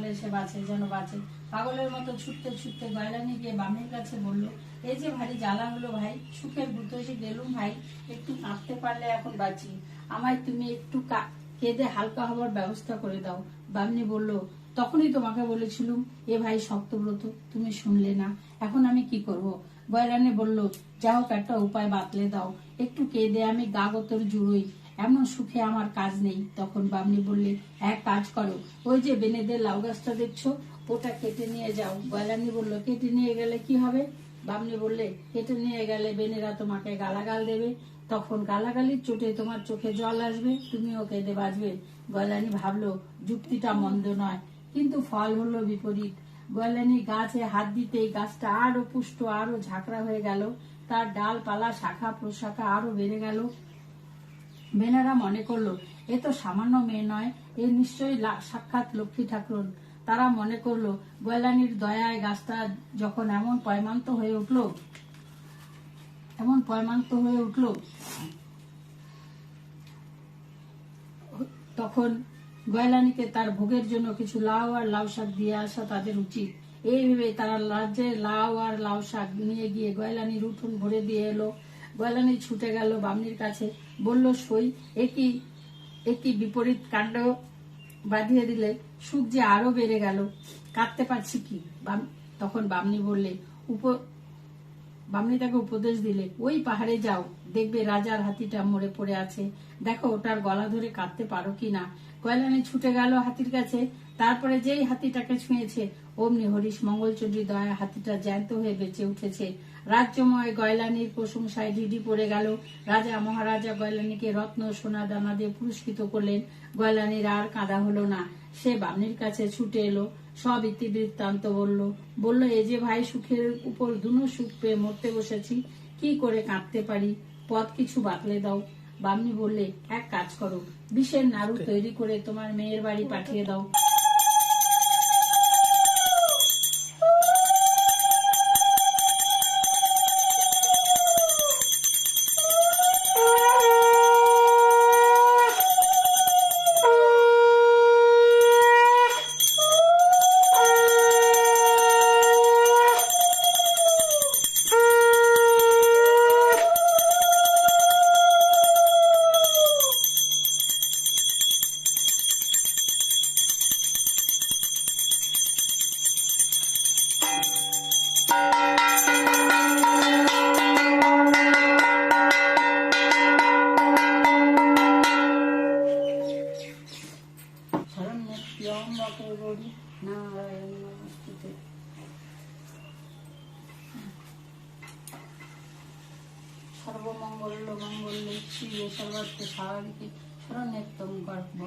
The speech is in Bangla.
পারলে সে বাঁচে, যেন বাঁচে। পাগলের মতো ছুটতে ছুটতে গয়লানি গিয়ে বামের কাছে বলল, এই যে ভারী জ্বালা হলো ভাই, সুখের গুতো এসে গেলুম ভাই, একটু কাঁদতে পারলে এখন বাঁচি। আমায় তুমি একটু কেঁদে হালকা হবার ব্যবস্থা করে দাও। বামনি বলল, তখনই তোমাকে বলেছিলুম, এ ভাই শক্তব্রত, তুমি শুনলে না, এখন আমি কি করব? বয়রানে বলল যা হোক একটা উপায় বাতলে দাও, একটু কেঁদে আমি গা গতর জুড়োই এমন সুখে আমার কাজ নেই। তখন বামনি বললে, এক কাজ করো। ওই যে বেনেদের লাউ গাছটা দেখছ, ওটা কেটে নিয়ে যাও। গয়লানি বলল, কেটে নিয়ে গেলে কি হবে? বামনি বললে, কেটে নিয়ে গেলে বেনেরা তোমাকে গালাগাল দেবে। তখন গালাগালির চোটে তোমার চোখে জল আসবে, তুমিও কেঁদে বাঁচবে। গয়লানি ভাবলো, যুক্তিটা মন্দ নয়, কিন্তু ফল হলো বিপরীত। গয়লানি গাছে হাত দিতেই গাছটা আরও পুষ্ট, আরও ঝাঁকড়া হয়ে গেল। তার ডালপালা, শাখা, প্রশাখা আরও বেড়ে গেল। মেয়েরা মনে করল, এ তো সামান্য মেয়ে নয়, এ নিশ্চয়ই সাক্ষাৎ লক্ষ্মী ঠাকুর। তারা মনে করল, গয়লানির দয়ায় গাছটা যখন এমন পয়মান্ত হয়ে উঠল, এমন পয়মান্ত হয়ে উঠল, তখন গয়লানিকে তার ভোগের জন্য কিছু লাউ আর লাউ শাক দিয়ে আসা তাদের উচিত। এই ভেবে তারা রাজ্যে লাউ আর লাউ শাক নিয়ে গিয়ে গয়লানির উঠোন ভরে দিয়ে এলো। গয়লানি ছুটে গেল বামনির কাছে। বলল, সই একই একই বিপরীত কাণ্ড বাঁধিয়ে দিলে? সুখ যে আরও বেড়ে গেল। কাঁদতে পারছি কি? তখন বামনি বললে, উপ, বামনি তাকে উপদেশ দিলে, ওই পাহাড়ে যাও, দেখবে রাজার হাতিটা মরে পড়ে আছে। দেখো, ওটার গলা ধরে কাঁদতে পারো কি না? কয়লানি ছুটে গেল হাতির কাছে। তারপরে যেই হাতিটাকে ছুঁয়েছে, অমনি হরিশ মঙ্গলচন্দ্রী দয়া হাতিটা জ্যান্ত হয়ে বেঁচে উঠেছে। রাজ্যময় গয়লানির প্রশংসায় ডিডি পড়ে গেল। রাজা মহারাজা গয়লানিকে রত্ন সোনা দানা দিয়ে পুরস্কৃত করলেন। গয়লানির আর কাঁদা হলো না। সে বামনির কাছে ছুটে এলো। সব ইতিবৃত্তান্ত বলল বলল এই যে ভাই সুখের উপর দুনো সুখ পেয়ে মরতে বসেছি কি করে কাঁদতে পারি? পথ কিছু বাতলে দাও। বামনি বললে এক কাজ করো। বিষের নাড়ু তৈরি করে তোমার মেয়ের বাড়ি পাঠিয়ে দাও। বকরগৌরী নারায়ণ নমস্তুতে সর্বমঙ্গল মঙ্গল শিব সর্বত্র স্বাভাবিক শরণ্যত্তম গর্ভ